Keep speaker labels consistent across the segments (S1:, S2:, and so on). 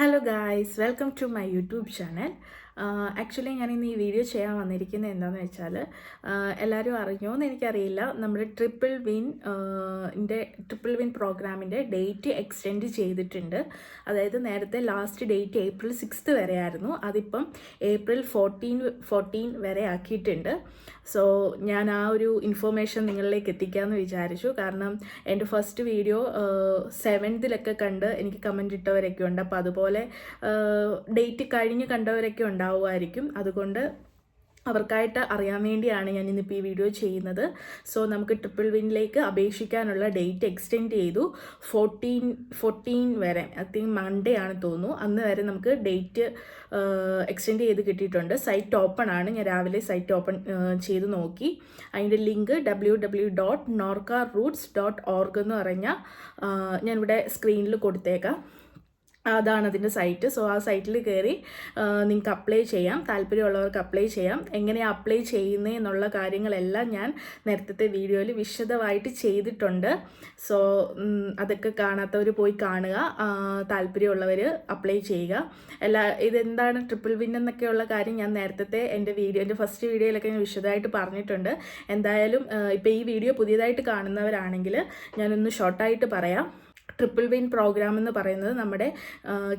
S1: Hello guys welcome to my YouTube channel actually ഞാൻ ഇന്ന് ഈ വീഡിയോ ചെയ്യാൻ വന്നിരിക്കുന്നത് എന്താണെന്ന് വെച്ചാൽ എല്ലാവരും അറിഞ്ഞോ എന്ന് എനിക്കറിയില്ല. നമ്മുടെ ട്രിപ്പിൾ വിൻ ന്റെ ട്രിപ്പിൾ വിൻ പ്രോഗ്രാമിന്റെ ഡേറ്റ് എക്സ്റ്റെൻഡ് ചെയ്തിട്ടുണ്ട്. അതായത് നേരത്തെ ലാസ്റ്റ് ഡേറ്റ് ഏപ്രിൽ സിക്സ്ത് വരെ ആയിരുന്നു അതിപ്പം ഏപ്രിൽ ഫോർട്ടീൻ ഫോർട്ടീൻ വരെ ആക്കിയിട്ടുണ്ട്. സോ ഞാൻ ആ ഒരു ഇൻഫോർമേഷൻ നിങ്ങളിലേക്ക് എത്തിക്കാമെന്ന് വിചാരിച്ചു. കാരണം എന്റെ ഫസ്റ്റ് വീഡിയോ സെവൻത്തിലൊക്കെ കണ്ട് എനിക്ക് കമന്റ് ഇട്ടവരൊക്കെ ഉണ്ട്. അപ്പോൾ അതുപോലെ ഡേറ്റ് കഴിഞ്ഞ് കണ്ടവരൊക്കെ ഉണ്ടാവുമായിരിക്കും. അതുകൊണ്ട് അവർക്കായിട്ട് അറിയാൻ വേണ്ടിയാണ് ഞാൻ ഇന്നിപ്പോൾ ഈ വീഡിയോ ചെയ്യുന്നത്. സോ നമുക്ക് ട്രിപ്പിൾ വിന്നിലേക്ക് അപേക്ഷിക്കാനുള്ള ഡേറ്റ് എക്സ്റ്റെൻഡ് ചെയ്തു. ഫോർട്ടീൻ ഫോർട്ടീൻ വരെ ഐ തിങ്ക് മൺഡേ ആണ് തോന്നുന്നു. അന്ന് വരെ നമുക്ക് ഡേറ്റ് എക്സ്റ്റെൻഡ് ചെയ്ത് കിട്ടിയിട്ടുണ്ട്. സൈറ്റ് ഓപ്പൺ ആണ്. ഞാൻ രാവിലെ സൈറ്റ് ഓപ്പൺ ചെയ്ത് നോക്കി. അതിന്റെ link W W dot Norka roots dot org എന്ന് പറഞ്ഞ ഞാനിവിടെ സ്ക്രീനിൽ കൊടുത്തേക്കാം. അതാണ് അതിന്റെ സൈറ്റ്. സോ ആ സൈറ്റിൽ കയറി നിങ്ങൾക്ക് അപ്ലൈ ചെയ്യാം. താല്പര്യമുള്ളവർക്ക് അപ്ലൈ ചെയ്യാം. എങ്ങനെയാണ് അപ്ലൈ ചെയ്യുന്നത് എന്നുള്ള കാര്യങ്ങളെല്ലാം ഞാൻ നേരത്തെ വീഡിയോയിൽ വിശദമായിട്ട് ചെയ്തിട്ടുണ്ട്. സോ അതൊക്കെ കാണാത്തവർ പോയി കാണുക. താല്പര്യമുള്ളവർ അപ്ലൈ ചെയ്യുക. എല്ലാ ഇതെന്താണ് ട്രിപ്പിൾ വിൻ എന്നൊക്കെയുള്ള കാര്യം ഞാൻ നേരത്തെ എന്റെ വീഡിയോ എന്റെ ഫസ്റ്റ് വീഡിയോയിലൊക്കെ ഞാൻ വിശദമായിട്ട് പറഞ്ഞിട്ടുണ്ട്. എന്തായാലും ഇപ്പോൾ ഈ വീഡിയോ പുതിയതായിട്ട് കാണുന്നവരാണെങ്കിൽ ഞാനൊന്ന് ഷോർട്ടായിട്ട് പറയാം. ട്രിപ്പിൾ വിൻ പ്രോഗ്രാം എന്ന് പറയുന്നത് നമ്മുടെ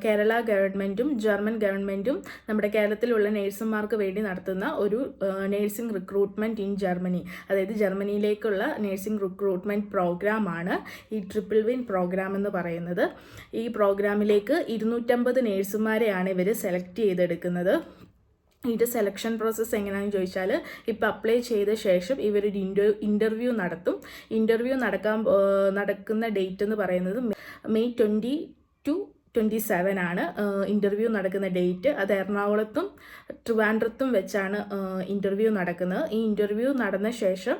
S1: കേരള ഗവൺമെന്റും ജർമ്മൻ ഗവൺമെന്റും നമ്മുടെ കേരളത്തിലുള്ള നേഴ്സുമാർക്ക് വേണ്ടി നടത്തുന്ന ഒരു നേഴ്സിംഗ് റിക്രൂട്ട്മെന്റ് ഇൻ ജർമ്മനി. അതായത് ജർമ്മനിയിലേക്കുള്ള നേഴ്സിംഗ് റിക്രൂട്ട്മെന്റ് പ്രോഗ്രാമാണ് ഈ ട്രിപ്പിൾ വിൻ പ്രോഗ്രാം എന്ന് പറയുന്നത്. ഈ പ്രോഗ്രാമിലേക്ക് ഇരുന്നൂറ്റമ്പത് നേഴ്സുമാരെയാണ് ഇവർ സെലക്ട് ചെയ്തെടുക്കുന്നത്. ഇതിന്റെ സെലക്ഷൻ പ്രോസസ്സ് എങ്ങനെയാണെന്ന് ചോദിച്ചാൽ ഇപ്പോൾ അപ്ലൈ ചെയ്ത ശേഷം ഇവരൊരു ഇന്റർ ഇന്റർവ്യൂ നടത്തും. ഇന്റർവ്യൂ നടക്കാൻ നടക്കുന്ന ഡേറ്റ് എന്ന് പറയുന്നത് May twenty two twenty seven ആണ്. ഇന്റർവ്യൂ നടക്കുന്ന ഡേറ്റ് അത് എറണാകുളത്തും ട്രിവാൻഡ്രത്തും വെച്ചാണ് ഇന്റർവ്യൂ നടക്കുന്നത്. ഈ ഇന്റർവ്യൂ നടന്ന ശേഷം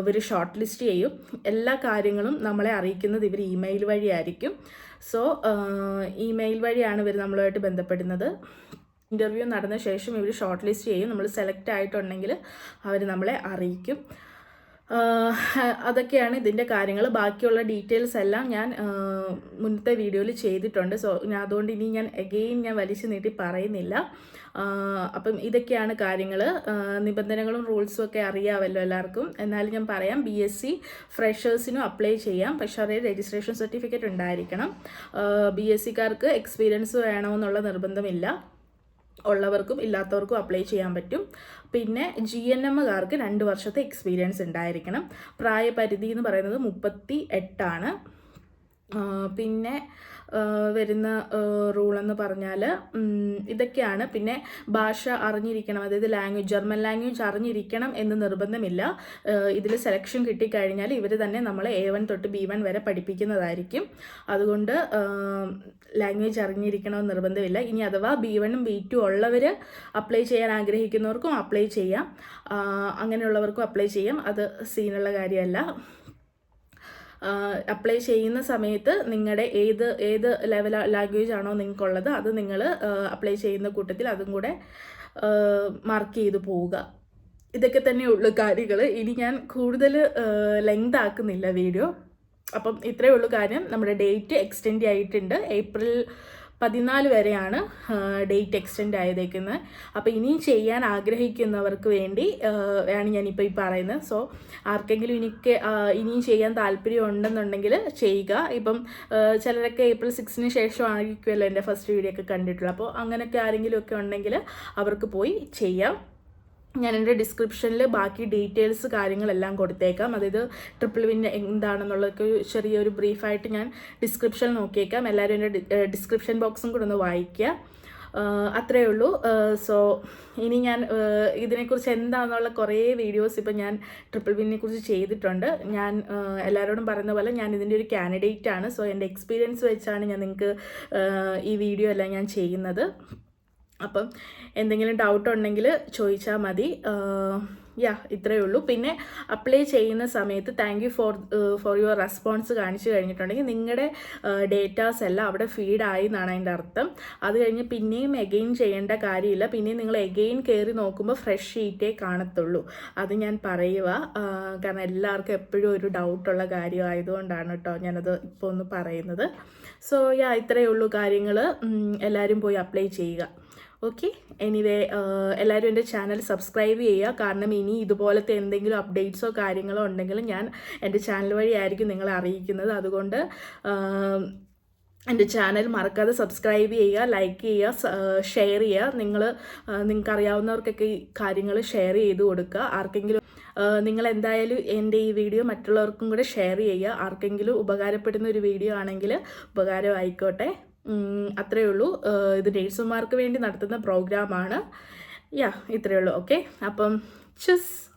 S1: ഇവർ ഷോർട്ട് ലിസ്റ്റ് ചെയ്യും. എല്ലാ കാര്യങ്ങളും നമ്മളെ അറിയിക്കുന്നത് ഇവർ ഇമെയിൽ വഴിയായിരിക്കും. സോ ഇമെയിൽ വഴിയാണ് ഇവർ നമ്മളുമായിട്ട് ബന്ധപ്പെടുന്നത്. ഇന്റർവ്യൂ നടന്ന ശേഷം ഇവർ ഷോർട്ട് ലിസ്റ്റ് ചെയ്യും. നമ്മൾ സെലക്ട് ആയിട്ടുണ്ടെങ്കിൽ അവർ നമ്മളെ അറിയിക്കും. അതൊക്കെയാണ് ഇതിന്റെ കാര്യങ്ങൾ ബാക്കിയുള്ള ഡീറ്റെയിൽസ് എല്ലാം ഞാൻ മുന്നത്തെ വീഡിയോയിൽ ചെയ്തിട്ടുണ്ട്. സോ ഞാൻ അതുകൊണ്ട് ഇനി ഞാൻ എഗെയിൻ ഞാൻ വലിച്ചു നീട്ടി പറയുന്നില്ല. അപ്പം ഇതൊക്കെയാണ് കാര്യങ്ങൾ നിബന്ധനകളും റൂൾസും ഒക്കെ അറിയാമല്ലോ എല്ലാവർക്കും. എന്നാലും ഞാൻ പറയാം ബി എസ് സി ഫ്രഷേഴ്സിനും അപ്ലൈ ചെയ്യാം. പക്ഷേ അവരെ രജിസ്ട്രേഷൻ സർട്ടിഫിക്കറ്റ് ഉണ്ടായിരിക്കണം. ബി എസ് സിക്കാർക്ക് എക്സ്പീരിയൻസ് വേണമെന്നുള്ള നിർബന്ധമില്ല. ഉള്ളവർക്കും ഇല്ലാത്തവർക്കും അപ്ലൈ ചെയ്യാൻ പറ്റും. പിന്നെ ജി എൻ എമ്മുകാർക്ക് രണ്ട് വർഷത്തെ എക്സ്പീരിയൻസ് ഉണ്ടായിരിക്കണം. പ്രായപരിധി എന്ന് പറയുന്നത് മുപ്പത്തി എട്ടാണ് പിന്നെ വരുന്ന റൂൾ എന്ന് പറഞ്ഞാൽ ഇതൊക്കെയാണ്. പിന്നെ ഭാഷ അറിഞ്ഞിരിക്കണം അതായത് ലാംഗ്വേജ് ജർമ്മൻ ലാംഗ്വേജ് അറിഞ്ഞിരിക്കണം എന്ന് നിർബന്ധമില്ല. ഇതിൽ സെലക്ഷൻ കിട്ടിക്കഴിഞ്ഞാൽ ഇവർ തന്നെ നമ്മളെ എ വൺ തൊട്ട് ബി വൺ വരെ പഠിപ്പിക്കുന്നതായിരിക്കും. അതുകൊണ്ട് ലാംഗ്വേജ് അറിഞ്ഞിരിക്കണമെന്ന് നിർബന്ധമില്ല. ഇനി അഥവാ ബി വണ്ണും ബി ടു ഉള്ളവർ അപ്ലൈ ചെയ്യാൻ ആഗ്രഹിക്കുന്നവർക്കും അപ്ലൈ ചെയ്യാം. അങ്ങനെയുള്ളവർക്കും അപ്ലൈ ചെയ്യാം. അത് സീനുള്ള കാര്യമല്ല. അപ്ലൈ ചെയ്യുന്ന സമയത്ത് നിങ്ങളുടെ ഏത് ഏത് ലെവൽ ലാംഗ്വേജ് ആണോ നിങ്ങൾക്കുള്ളത് അത് നിങ്ങൾ അപ്ലൈ ചെയ്യുന്ന കൂട്ടത്തിൽ അതും കൂടെ മാർക്ക് ചെയ്ത് പോവുക. ഇതൊക്കെ തന്നെയുള്ളൂ കാര്യങ്ങൾ ഇനി ഞാൻ കൂടുതൽ ലെങ്ത് ആക്കുന്നില്ല വീഡിയോ അപ്പം ഇത്രയേ ഉള്ളൂ കാര്യം. നമ്മുടെ ഡേറ്റ് എക്സ്റ്റെൻഡ് ആയിട്ടുണ്ട് ഏപ്രിൽ പതിനാല് വരെയാണ് ഡേറ്റ് എക്സ്റ്റെൻഡ് ആയതേക്കുന്നത് അപ്പോൾ ഇനിയും ചെയ്യാൻ ആഗ്രഹിക്കുന്നവർക്ക് വേണ്ടി ആണ് ഞാനിപ്പോൾ ഈ പറയുന്നത്. സോ ആർക്കെങ്കിലും എനിക്ക് ഇനിയും ചെയ്യാൻ താല്പര്യം ഉണ്ടെന്നുണ്ടെങ്കിൽ ചെയ്യുക. ഇപ്പം ചിലരൊക്കെ ഏപ്രിൽ സിക്സിന് ശേഷം ആയിരിക്കുമല്ലോ എന്റെ ഫസ്റ്റ് വീഡിയോ ഒക്കെ കണ്ടിട്ടുള്ളത് അപ്പോൾ അങ്ങനെയൊക്കെ ആരെങ്കിലും ഒക്കെ ഉണ്ടെങ്കിൽ അവർക്ക് പോയി ചെയ്യാം. ഞാൻ എന്റെ ഡിസ്ക്രിപ്ഷനിൽ ബാക്കി ഡീറ്റെയിൽസ് കാര്യങ്ങളെല്ലാം കൊടുത്തേക്കാം. അതായത് ട്രിപ്പിൾ വിൻ എന്താണെന്നുള്ളതൊക്കെ ചെറിയൊരു ബ്രീഫായിട്ട് ഞാൻ ഡിസ്ക്രിപ്ഷൻ നോക്കിയേക്കാം. എല്ലാവരും എന്റെ ഡിസ്ക്രിപ്ഷൻ ബോക്സും കൂടെ ഒന്ന് വായിക്കുക അത്രയേ ഉള്ളൂ. സോ ഇനി ഞാൻ ഇതിനെക്കുറിച്ച് എന്താണെന്നുള്ള കുറേ വീഡിയോസ് ഇപ്പം ഞാൻ ട്രിപ്പിൾ വിന്നെ കുറിച്ച് ചെയ്തിട്ടുണ്ട്. ഞാൻ എല്ലാവരോടും പറയുന്ന പോലെ ഞാൻ ഇതിന്റെ ഒരു കാൻഡിഡേറ്റ് ആണ്. സോ എന്റെ എക്സ്പീരിയൻസ് വെച്ചാണ് ഞാൻ നിങ്ങൾക്ക് ഈ വീഡിയോ എല്ലാം ഞാൻ ചെയ്യുന്നത്. അപ്പം എന്തെങ്കിലും ഡൗട്ട് ഉണ്ടെങ്കിൽ ചോദിച്ചാൽ മതി. യാ ഇത്രയേ ഉള്ളൂ. പിന്നെ അപ്ലൈ ചെയ്യുന്ന സമയത്ത് thank you for for your response കാണിച്ചു കഴിഞ്ഞിട്ടുണ്ടെങ്കിൽ നിങ്ങളുടെ ഡേറ്റാസ് എല്ലാം അവിടെ ഫീഡായി എന്നാണ് അതിന്റെ അർത്ഥം. അത് കഴിഞ്ഞ് പിന്നെയും എഗെയിൻ ചെയ്യേണ്ട കാര്യമില്ല. പിന്നെയും നിങ്ങൾ എഗെയിൻ കയറി നോക്കുമ്പോൾ ഫ്രഷ് ഷീറ്റേ കാണത്തുള്ളൂ. അത് ഞാൻ പറയുക കാരണം എല്ലാവർക്കും എപ്പോഴും ഒരു ഡൗട്ടുള്ള കാര്യമായതുകൊണ്ടാണ് കേട്ടോ ഞാനത് ഇപ്പോൾ ഒന്ന് പറയുന്നത്. സോ യാ ഇത്രയേ ഉള്ളൂ കാര്യങ്ങൾ എല്ലാവരും പോയി അപ്ലൈ ചെയ്യുക. ഓക്കെ എനിവേ എല്ലാവരും എന്റെ ചാനൽ സബ്സ്ക്രൈബ് ചെയ്യുക. കാരണം ഇനി ഇതുപോലത്തെ എന്തെങ്കിലും അപ്ഡേറ്റ്സോ കാര്യങ്ങളോ ഉണ്ടെങ്കിൽ ഞാൻ എന്റെ ചാനൽ വഴി ആയിരിക്കും നിങ്ങളെ അറിയിക്കുന്നത്. അതുകൊണ്ട് ആം, എന്റെ ചാനൽ മറക്കാതെ സബ്സ്ക്രൈബ് ചെയ്യുക ലൈക്ക് ചെയ്യുക ഷെയർ ചെയ്യുക. നിങ്ങൾ നിങ്ങൾക്ക് അറിയാവുന്നവർക്കൊക്കെ ഈ കാര്യങ്ങൾ ഷെയർ ചെയ്ത് കൊടുക്കുക. ആർക്കെങ്കിലും നിങ്ങൾ എന്തായാലും എന്റെ ഈ വീഡിയോ മറ്റുള്ളവർക്കും കൂടെ ഷെയർ ചെയ്യുക. ആർക്കെങ്കിലും ഉപകാരപ്പെടുന്ന ഒരു വീഡിയോ ആണെങ്കിൽ ഉപകാരമായിക്കോട്ടെ അത്രയേ ഉള്ളൂ. ഇത് നേഴ്സുമാർക്ക് വേണ്ടി നടത്തുന്ന പ്രോഗ്രാമാണ്. യാ ഇത്രയേ ഉള്ളൂ. ഓക്കെ? അപ്പം ചുസ്.